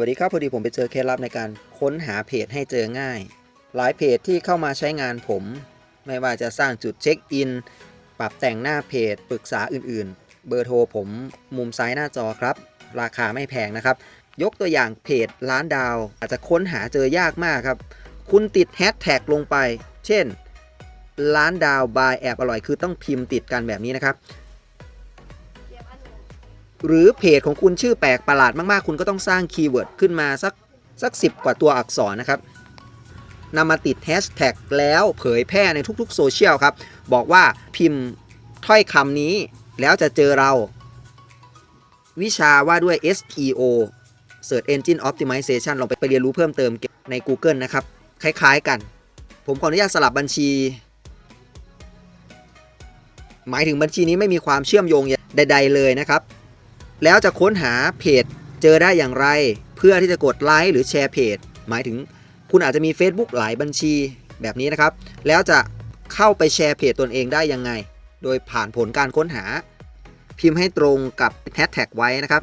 วัสดีครับพอดีผมไปเจอเคล็ดลับในการค้นหาเพจให้เจอง่าย หลายเพจที่เข้ามาใช้งานผม ไม่ว่าจะสร้างจุดเช็คอิน ปรับแต่งหน้าเพจปรึกษาอื่นๆ เบอร์โทรผมมุมซ้ายหน้าจอครับ ราคาไม่แพงนะครับ ยกตัวอย่างเพจร้านดาว อาจจะค้นหาเจอยากมากครับ คุณติดแฮชแท็กลงไป เช่น ร้านดาวบายแอบอร่อยคือต้องพิมพ์ติดกันแบบนี้นะครับ หรือเพจของคุณชื่อแปลกประหลาดมากๆ คุณก็ต้องสร้างคีย์เวิร์ดขึ้นมาสักสักสิกว่าตัวอักษรนะครับนำมาติดแฮชแท็กแล้วเผยแพร่ในทุกๆโซเชียลครับ บอกว่าพิมพ์ถ้อยคำนี้แล้วจะเจอเรา วิชาว่าด้วย SEO Search Engine Optimization ลองไปไปเรียนรู้เพิ่มเติมใน Google นะครับ คล้ายๆกัน ผมขออนุญาตสลับบัญชี หมายถึงบัญชีนี้ไม่มีความเชื่อมโยงใด ๆ เลยนะครับ แล้วจะค้นหาเพจเจอได้อย่างไร เพื่อที่จะกดไลค์หรือแชร์เพจ หมายถึงคุณอาจจะมี Facebook หลายบัญชีแบบนี้นะครับ แล้วจะเข้าไปแชร์เพจตนเองได้ยังไง โดยผ่านผลการค้นหา พิมพ์ให้ตรงกับแฮชแท็กไว้นะครับ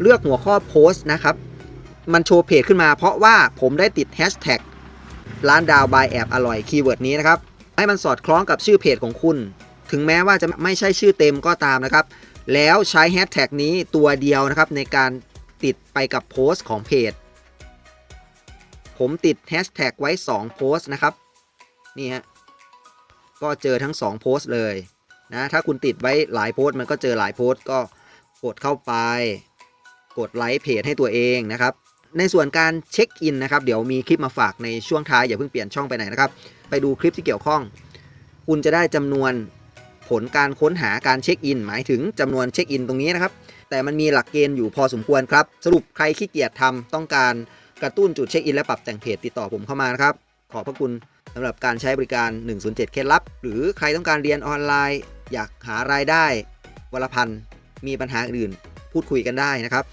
เลือกหัวข้อโพสต์นะครับ มันโชว์เพจขึ้นมาเพราะว่าผมได้ติดแฮชแท็กร้านดาวบายแอบอร่อยคีย์เวิร์ดนี้นะครับ ให้มันสอดคล้องกับชื่อเพจของคุณ ถึงแม้ว่าจะไม่ใช่ชื่อเต็มก็ตามนะครับ แล้วใช้แฮชแท็กนี้ตัวเดียวนะครับในการติดไปกับโพสต์ของเพจ ผมติดแฮชแท็กไว้ 2 โพสต์นะครับ นี่ฮะ ก็เจอทั้ง 2 โพสต์เลยนะ ถ้าคุณติดไว้หลายโพสต์มันก็เจอหลายโพสต์ก็กดเข้าไป กดไลค์เพจให้ตัวเองนะครับ ในส่วนการเช็คอินนะครับ เดี๋ยวมีคลิปมาฝากในช่วงท้ายอย่าเพิ่งเปลี่ยนช่องไปไหนนะครับ ไปดูคลิปที่เกี่ยวข้อง คุณจะได้จำนวน ผลการค้นหาการเช็คอิน หมายถึงจำนวนเช็คอินตรงนี้นะครับ แต่มันมีหลักเกณฑ์อยู่พอสมควรครับ สรุปใครขี้เกียจทำต้องการกระตุ้นจุดเช็คอินและปรับแต่งเพจติดต่อผมเข้ามานะครับ ขอบพระคุณสำหรับการใช้บริการ 107 เคล็ดลับ หรือใครต้องการเรียนออนไลน์ อยากหารายได้วันละพันมีปัญหาอื่นพูดคุยกันได้นะครับ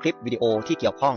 คลิปวิดีโอที่เกี่ยวข้อง